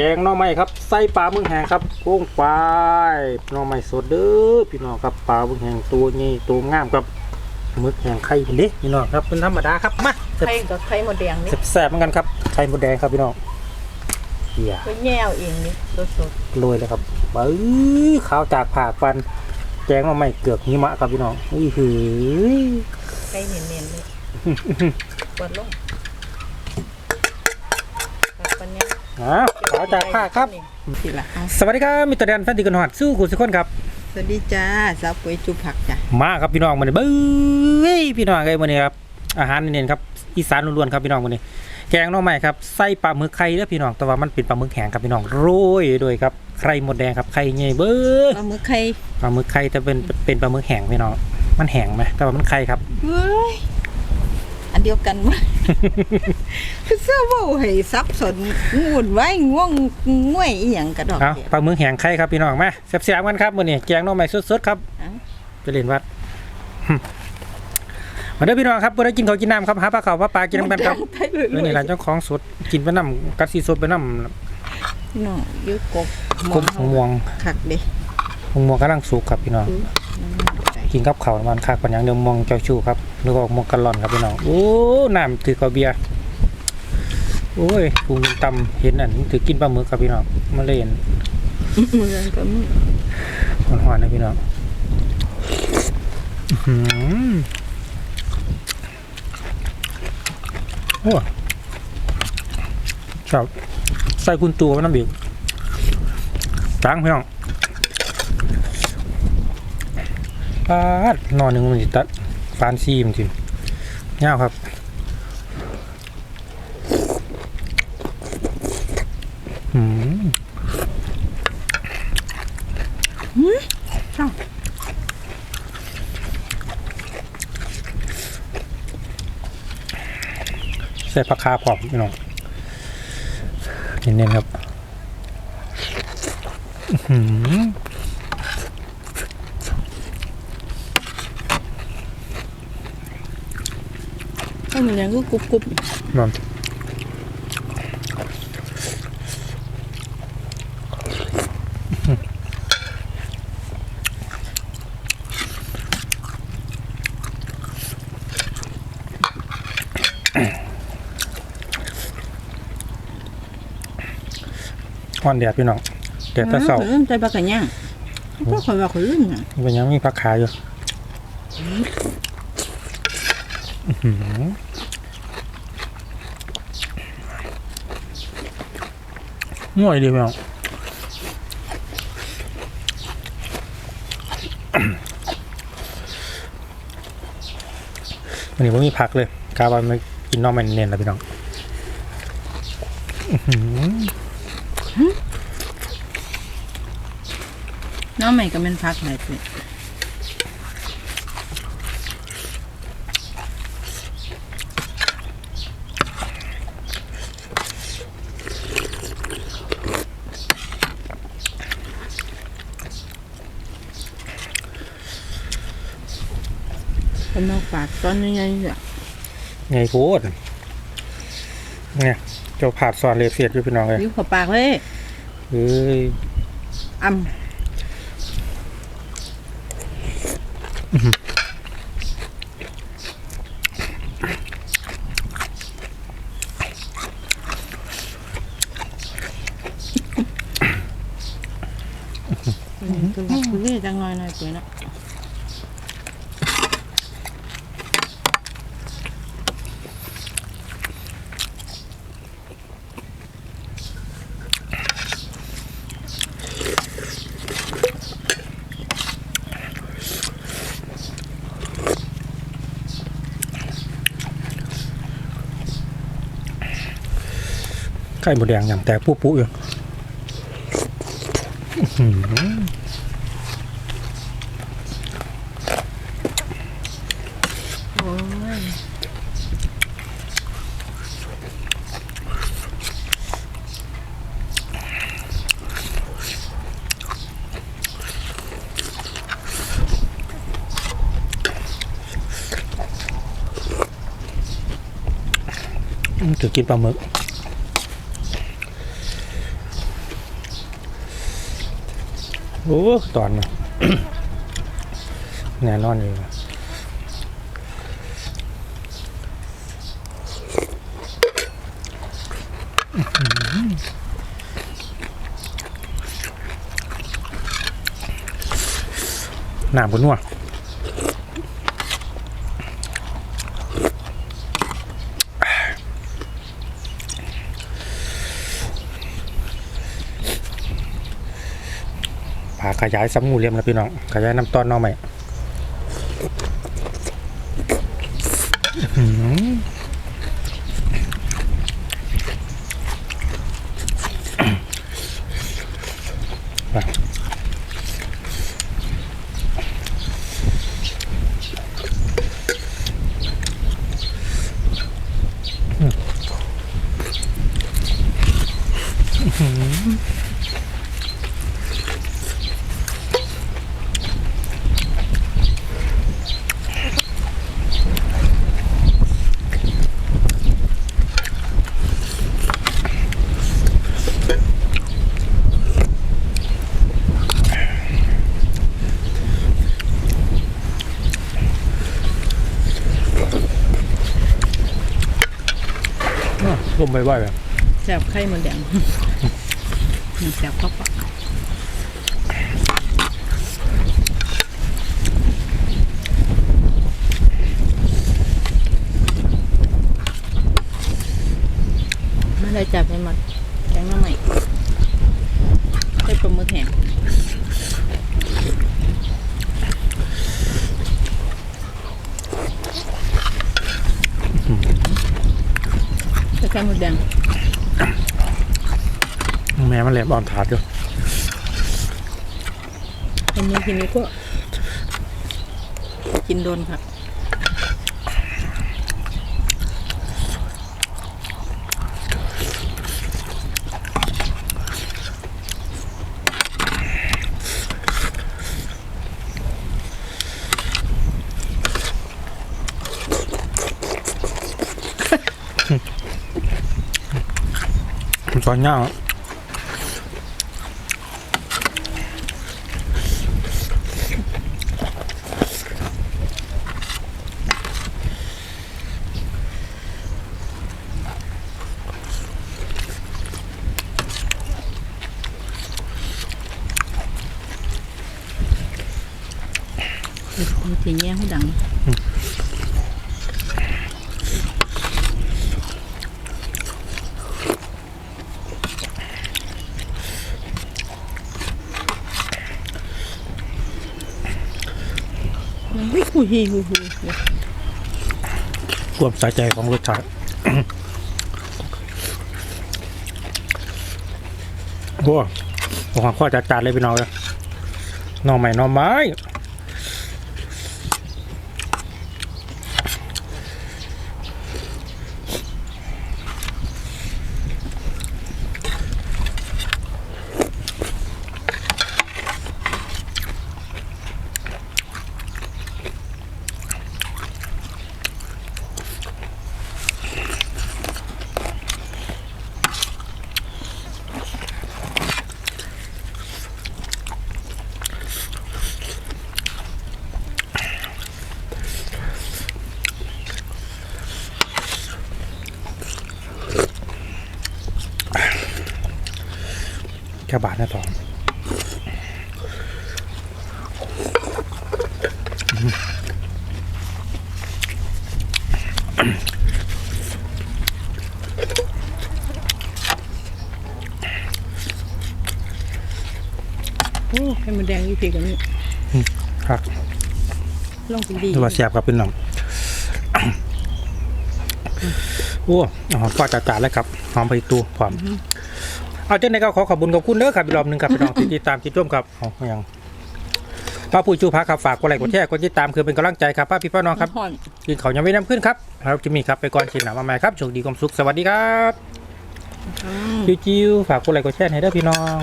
แกงหน่อไม้ครับใส่ปลามึงแหงครับโป้งปลายหน่อไม้สดเด้อพี่น้องครับปลามึงแหงตัวนี้ตัวงามครับมึกแหงไข่เด้พี่น้องครับเป็นธรรมดาครับมาไข่กับไข่มดแดงนี่แซ่บๆเหมือนกันครับไข่มดแดงครับพี่น้องเฮียก็แย่วเองนี่สดโรยเลยครับปื้อข้าวจากผ่าฟันแกงหน่อไม้เกือกหิมะครับพี่น้องอุ้ยหือๆไข่เนียนๆเลยปวดลงแบบ วันนี้อ้าวข้าวจากผ่าครับสิละเอาสวัสดีครับมิตรแดนแฟนติกันหอดสู้คุณสุขคนครับ สวัสดีจ้าสาวปุ๋ยจุผักจ้ะมาครับพี่น้องมาเนี่ยเบ้ยพี่น้องเลยวันนี้ครับอาหารเน้นๆครับอีสานล้วนๆครับพี่น้องวันนี้แกงหน่อไม้ครับใส่ปลาหมึกไข่เด้อพี่น้องแต่ว่ามันเป็นปลาหมึกแห้งครับพี่น้องโรยโดยครับไข่มดแดงครับไข่ใหญ่เบ้อปลาหมึกไข่ปลาหมึกไข่แต่เป็นเป็นปลาหมึกแห้งพี่น้องมันแห้งไหมแต่ว่ามันไข่ครับเฮ้ย อันเดียวกันวะคือเสื้อเว่าให้ซับสนงูนไว้ง่วงง่วยอีหยังกระดอกเอาเดียวปลาหมึกแห้งไข่ครับพี่น้องมาแซ่บๆกันครับวันนี้แกงหน่อไม้สดๆครับเอ้าไปเล่นวัดมาเด้อพี่น้องครับบ่ได้กินข้าวกินน้ำครับหาปลาเขาวปลาปลากินน้ำกันครับไทยเลยเออนี่ร้านเจ้าของสดกินไปน้ำกัดซีสดไปน้ำน้องยืดกบกบม่วงคักเด้ม่วงกำลังสุกครับพี่น้องอื้อน้ำมันใจ กินกับเข้ามันคักปัญญังเดียวมองเจ้าชูครับหรือว่าม่วงกะล่อนครับพี่น้องโอ้น้ำถือกว่าเบียโอ้ยพุงตำเห็นอันถือกินปลาหมึกครับพี่น้องมาเล่นมือก็มือหวานๆนะพี่น้องอื้อหือโอ้ชอบใส่คุณตัวนน้ำบีกตังพี่น้อง ปาดนอนหนึ่งมันจิตัดฟานซีมนจริงเงาครับอืมชอบใส่ผักคาผอมพี่น้องเน้นๆครับ อื้ อหือถ้ามันยังก็กรุบกรุบนอนอ่อนแดดพี่น้องแดดแตะเสาเริ่มใจปลากระย่างก็คอยว่าคอยลื่นน่ะเป็นยังมีผักขาอยู่อื้อหือ ง่วยดีพี่น้องวันนี้ผมมีพักเลยกาวันมากินน้องมันเนียนแล้วพี่น้องอื้อหือน้องใหม่ก็เป็นพักไหนสิาฝากตอนยังไงเนี่ยไงโพดเนี่ยเจ้าผาดสอนเลเซียดอยู่พี่น้องเลยยิ้วเขอปากเลยเฮ้ยอ่ำคือว่าคือจังหน่อยหน่อยปุ๋ยนะ ข่หมดแดงอย่างแตกปุ๊ปุ๊อยู่อื้อหือโอ้ยถือกินปลาหมึก โอ้ตอนน่ะแน่นอนเลยน้ำบนนัว ผ่าขยายสำงูเลียมแล้วพี่น้องขยายน้ำตอนน้องใหม่ ร่มบ่อยๆแบบแซ่บไข่มดแดงมันแซ่บเข้าปากมาเลยจับไปหมดแกงน้ำใหม่ใส่ปลาหมึกแห้งใส่ ไข่มดแดงแม่มันแหลมอ่อนถาดอยู่อันนี้ทีนี้ก็กินโดนค่ะ ตอนย่าง มีทีแย่ หูดังวิคุยฮีฮูฮูรวมสายใจของรสชาติโอ้ผมขอข้อจัดจานเลยพี่น้องเลยน้องใหม่น้องไม้ แค่บาทนะทองโอ้ให้มันแดงอยู่พีกันนี่ครับลองกินดีดูว่าเสียบกับพี่น้องโอ้หอมข้อจัดจานเลยครับหอมไปตูพร้อม เอาเจ้าในก็ขอขอบคุณขอบคุณเด้อครับอีกรอบหนึ่งครับพี่น้องที่ติดตามติดร่วมครับเอาอย่างป้าปุ้ยจูพักครับฝากกดไลค์กดแชร์กดติดตามคือเป็นกำลังใจครับป้าพี่ป้าน้องครับห่อน กินเขาวยังไม่น้ำขึ้นครับเราจะมีครับไปก่อนชินหนามาใหม่ครับโชคดีความสุขสวัสดีครับอืมจิวๆฝากกดไลค์กดแชร์ให้เด้อพี่น้อง